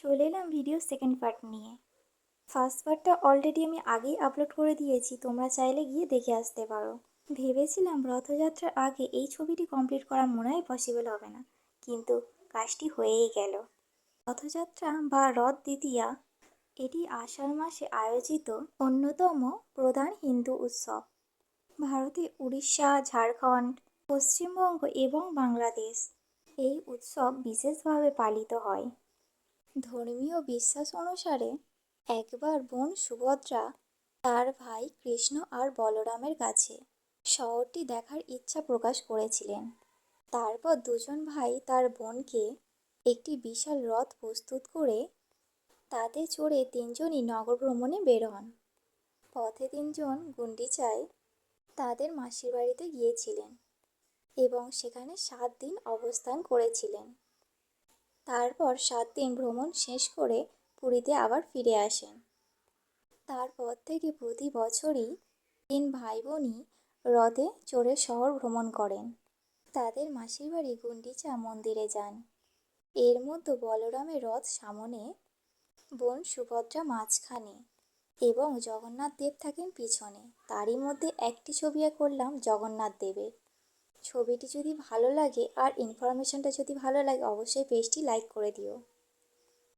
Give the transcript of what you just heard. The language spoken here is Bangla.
চলে এলাম ভিডিও সেকেন্ড পার্ট নিয়ে। ফার্স্ট পার্টটা অলরেডি আমি আগেই আপলোড করে দিয়েছি, তোমরা চাইলে গিয়ে দেখে আসতে পারো। ভেবেছিলাম রথযাত্রার আগে এই ছবিটি কমপ্লিট করা মনে হয় পসিবল হবে না, কিন্তু কাজটি হয়েই গেল। রথযাত্রা বা রথ দ্বিতীয়া, এটি আষাঢ় মাসে আয়োজিত অন্যতম প্রধান হিন্দু উৎসব। ভারতে উড়িষ্যা, ঝাড়খণ্ড, পশ্চিমবঙ্গ এবং বাংলাদেশ এই উৎসব বিশেষভাবে পালিত হয়। ধর্মীয় বিশ্বাস অনুসারে একবার বোন সুভদ্রা তার ভাই কৃষ্ণ আর বলরামের কাছে শহরটি দেখার ইচ্ছা প্রকাশ করেছিলেন। তারপর দুজন ভাই তার বোনকে একটি বিশাল রথ প্রস্তুত করে তাতে চড়ে তিনজনই নগর ভ্রমণে বের হন। পথে তিনজন গুন্ডিচায় তাদের মাসির বাড়িতে গিয়েছিলেন এবং সেখানে সাত দিন অবস্থান করেছিলেন। তারপর সাত দিন ভ্রমণ শেষ করে পুরীতে আবার ফিরে আসেন। তারপর থেকে প্রতি বছরই তিন ভাই বোনই হ্রদে চড়ে শহর ভ্রমণ করেন। তাদের মাসির বাড়ি গুন্ডিচা মন্দিরে যান। এর মধ্যে বলরামের রথ সামনে, বোন সুভদ্রা মাঝখানে এবং জগন্নাথ দেব থাকেন পিছনে। তারই মধ্যে একটি ছবি করলাম জগন্নাথ দেবের। ছবিটি যদি ভালো লাগে আর ইনফরমেশনটা যদি ভালো লাগে অবশ্যই পেজটি লাইক করে দিও।